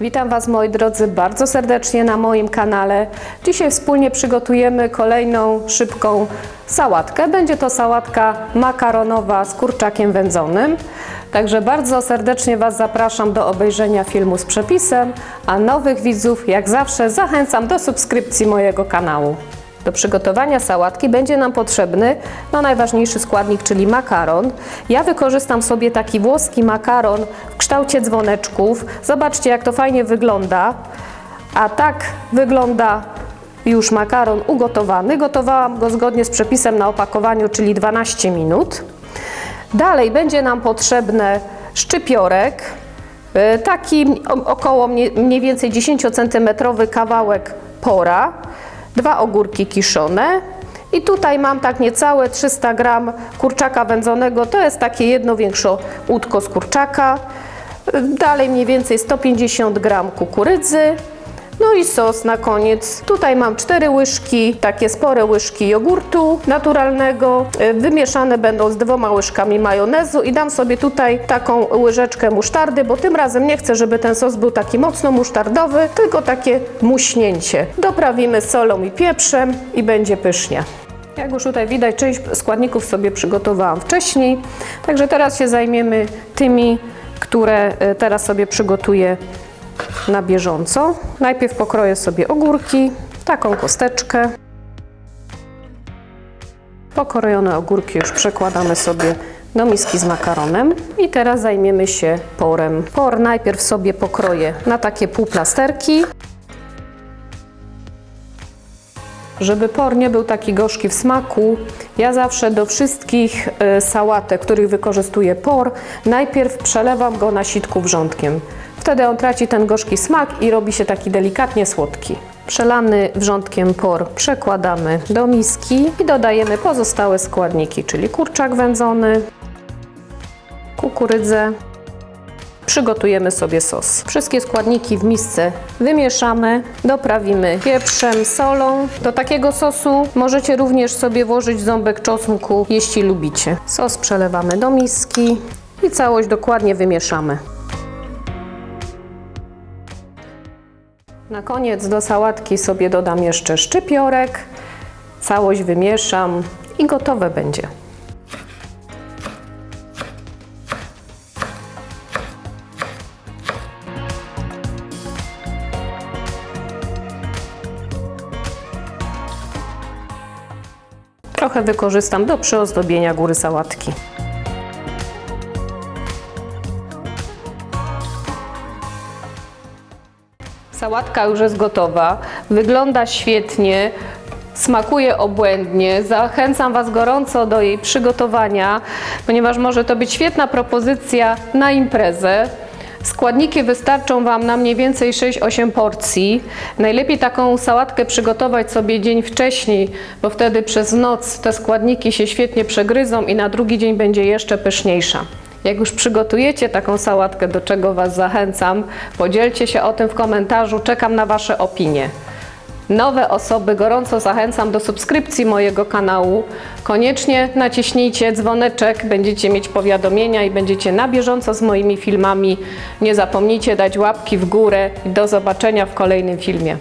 Witam Was moi drodzy bardzo serdecznie na moim kanale. Dzisiaj wspólnie przygotujemy kolejną szybką sałatkę. Będzie to sałatka makaronowa z kurczakiem wędzonym. Także bardzo serdecznie Was zapraszam do obejrzenia filmu z przepisem, a nowych widzów jak zawsze zachęcam do subskrypcji mojego kanału. Do przygotowania sałatki będzie nam potrzebny no, najważniejszy składnik, czyli makaron. Ja wykorzystam sobie taki włoski makaron w kształcie dzwoneczków. Zobaczcie, jak to fajnie wygląda. A tak wygląda już makaron ugotowany. Gotowałam go zgodnie z przepisem na opakowaniu, czyli 12 minut. Dalej będzie nam potrzebny szczypiorek, y, taki około mniej więcej 10 cm kawałek pora, dwa ogórki kiszone. I tutaj mam tak niecałe 300 gram kurczaka wędzonego, to jest takie jedno większe łódko z kurczaka, dalej mniej więcej 150 gram kukurydzy, no i sos na koniec. Tutaj mam cztery łyżki, takie spore łyżki jogurtu naturalnego. Y, Wymieszane będą z dwoma łyżkami majonezu i dam sobie tutaj taką łyżeczkę musztardy, bo tym razem nie chcę, żeby ten sos był taki mocno musztardowy, tylko takie muśnięcie. Doprawimy solą i pieprzem i będzie pysznie. Jak już tutaj widać, część składników sobie przygotowałam wcześniej, także teraz się zajmiemy tymi, które y, teraz sobie przygotuję na bieżąco. Najpierw pokroję sobie ogórki, taką kosteczkę. Pokrojone ogórki już przekładamy sobie do miski z makaronem i teraz zajmiemy się porem. Por najpierw sobie pokroję na takie półplasterki. Żeby por nie był taki gorzki w smaku, ja zawsze do wszystkich y, sałatek, których wykorzystuję por, najpierw przelewam go na sitku wrzątkiem. Wtedy on traci ten gorzki smak i robi się taki delikatnie słodki. Przelany wrzątkiem por przekładamy do miski i dodajemy pozostałe składniki, czyli kurczak wędzony, kukurydzę, przygotujemy sobie sos. Wszystkie składniki w misce wymieszamy, doprawimy pieprzem, solą. Do takiego sosu możecie również sobie włożyć ząbek czosnku, jeśli lubicie. Sos przelewamy do miski i całość dokładnie wymieszamy. Na koniec do sałatki sobie dodam jeszcze szczypiorek, całość wymieszam i gotowe będzie. Trochę wykorzystam do przyozdobienia góry sałatki. Sałatka już jest gotowa, wygląda świetnie, smakuje obłędnie. Zachęcam Was gorąco do jej przygotowania, ponieważ może to być świetna propozycja na imprezę. Składniki wystarczą Wam na mniej więcej 6-8 porcji. Najlepiej taką sałatkę przygotować sobie dzień wcześniej, bo wtedy przez noc te składniki się świetnie przegryzą i na drugi dzień będzie jeszcze pyszniejsza. Jak już przygotujecie taką sałatkę, do czego Was zachęcam, podzielcie się o tym w komentarzu, czekam na Wasze opinie. Nowe osoby gorąco zachęcam do subskrypcji mojego kanału. Koniecznie naciśnijcie dzwoneczek, będziecie mieć powiadomienia i będziecie na bieżąco z moimi filmami. Nie zapomnijcie dać łapki w górę do zobaczenia w kolejnym filmie.